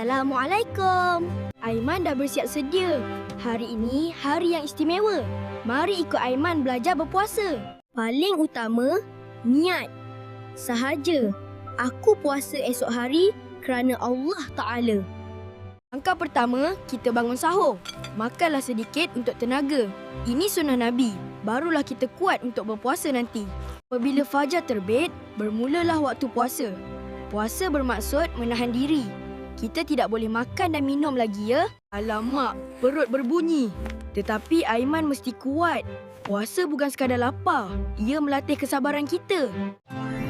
Assalamualaikum. Aiman dah bersiap sedia. Hari ini hari yang istimewa. Mari ikut Aiman belajar berpuasa. Paling utama, niat. Sahaja. Aku puasa esok hari kerana Allah Ta'ala. Langkah pertama, kita bangun sahur. Makanlah sedikit untuk tenaga. Ini sunnah Nabi. Barulah kita kuat untuk berpuasa nanti. Apabila fajar terbit, bermulalah waktu puasa. Puasa bermaksud menahan diri. Kita tidak boleh makan dan minum lagi ya. Alamak, perut berbunyi. Tetapi Aiman mesti kuat. Puasa bukan sekadar lapar. Ia melatih kesabaran kita.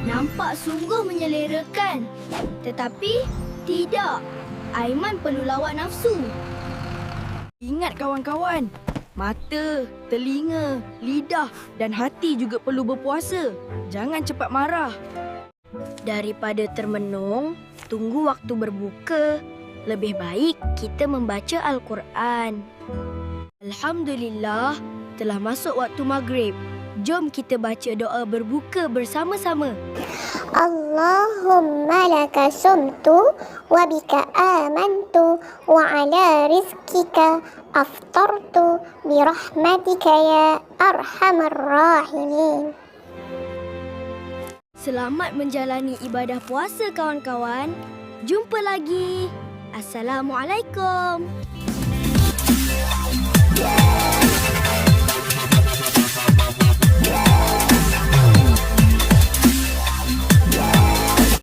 Nampak sungguh menyelerakan. Tetapi tidak. Aiman perlu lawan nafsu. Ingat kawan-kawan, mata, telinga, lidah dan hati juga perlu berpuasa. Jangan cepat marah. Daripada termenung, tunggu waktu berbuka. Lebih baik kita membaca Al-Quran. Alhamdulillah, telah masuk waktu maghrib. Jom kita baca doa berbuka bersama-sama. Allahumma laka sumtu wa bika amantu wa ala rizkika aftartu bi rahmatika ya arhamar rahimin. Selamat menjalani ibadah puasa kawan-kawan. Jumpa lagi. Assalamualaikum. Yeah.